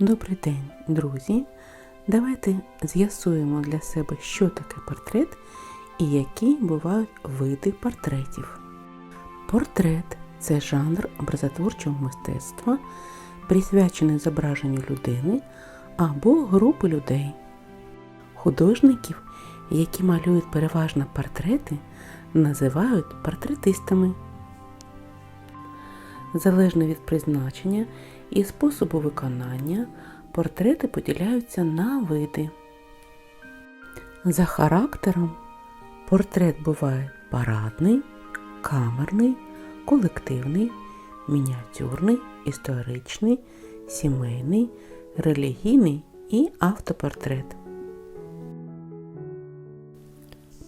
Добрий день, друзі! Давайте з'ясуємо для себе, що таке портрет і які бувають види портретів. Портрет це жанр образотворчого мистецтва, присвячений зображенню людини або групи людей. Художників, які малюють переважно портрети, називають портретистами. Залежно від призначення і способу виконання, портрети поділяються на види. За характером портрет буває парадний, камерний, колективний, мініатюрний, історичний, сімейний, релігійний і автопортрет.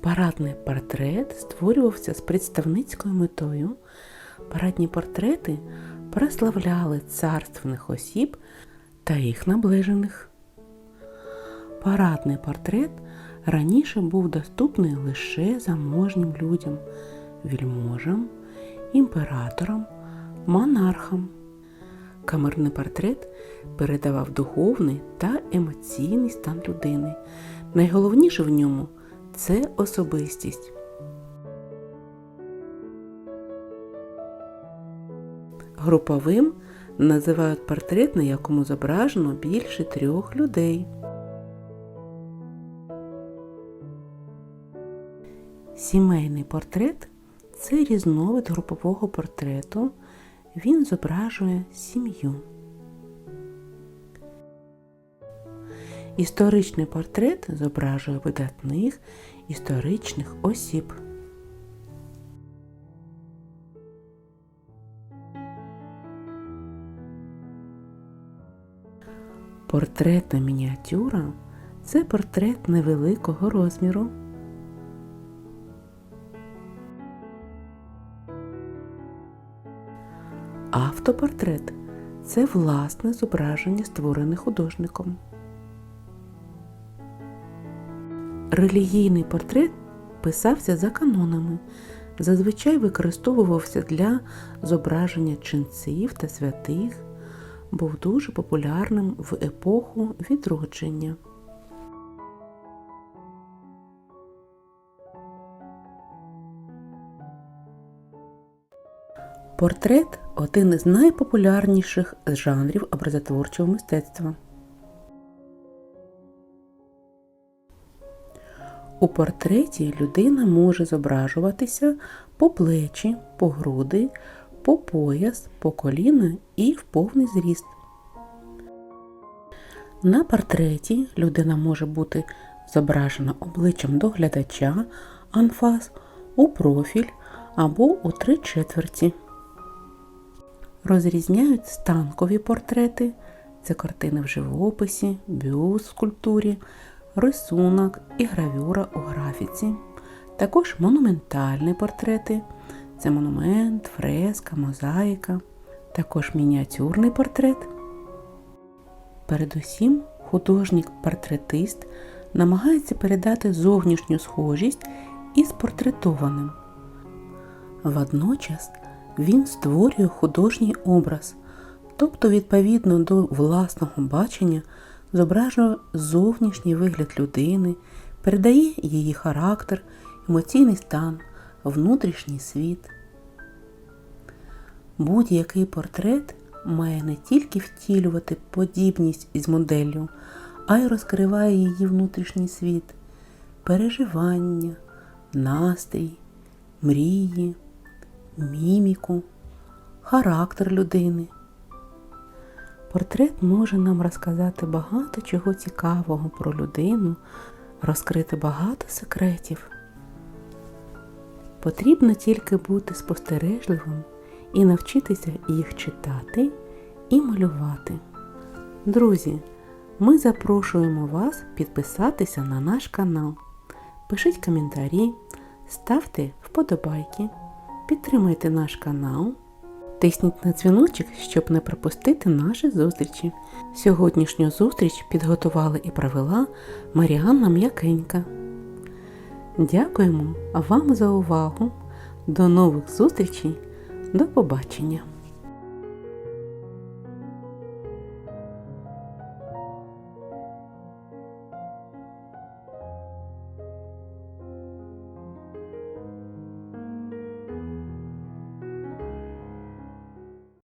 Парадний портрет створювався з представницькою метою. Парадні портрети прославляли царственних осіб та їх наближених. Парадний портрет раніше був доступний лише заможнім людям, вільможам, імператорам, монархам. Камерний портрет передавав духовний та емоційний стан людини. Найголовніше в ньому це особистість. Груповим називають портрет, на якому зображено більше трьох людей. Сімейний портрет це різновид групового портрету. Він зображує сім'ю. Історичний портрет зображує видатних історичних осіб. Портретна мініатюра це портрет невеликого розміру. Автопортрет це власне зображення, створене художником. Релігійний портрет писався за канонами, зазвичай використовувався для зображення ченців та святих, був дуже популярним в епоху відродження. Портрет один із найпопулярніших жанрів образотворчого мистецтва. У портреті людина може зображуватися по плечі, по груди, по пояс, по коліна і в повний зріст. На портреті людина може бути зображена обличчям до глядача, анфас, у профіль або у три четверті. Розрізняють станкові портрети це картини в живописі, бюст в скульптурі, рисунок і гравюра у графіці. Також монументальні портрети це монумент, фреска, мозаїка, також мініатюрний портрет. Передусім, художник-портретист намагається передати зовнішню схожість із портретованим. Водночас він створює художній образ, тобто, відповідно до власного бачення, зображує зовнішній вигляд людини, передає її характер, емоційний стан, внутрішній світ. Будь-який портрет має не тільки втілювати подібність із моделлю, а й розкриває її внутрішній світ, переживання, настрій, мрії, міміку, характер людини. Портрет може нам розказати багато чого цікавого про людину, розкрити багато секретів. Потрібно тільки бути спостережливим і навчитися їх читати і малювати. Друзі, ми запрошуємо вас підписатися на наш канал. Пишіть коментарі, ставте вподобайки, підтримуйте наш канал. Тисніть на дзвіночок, щоб не пропустити наші зустрічі. Сьогоднішню зустріч підготувала і провела Маріанна М'якенька. Дякуємо вам за увагу. До нових зустрічей. До побачення!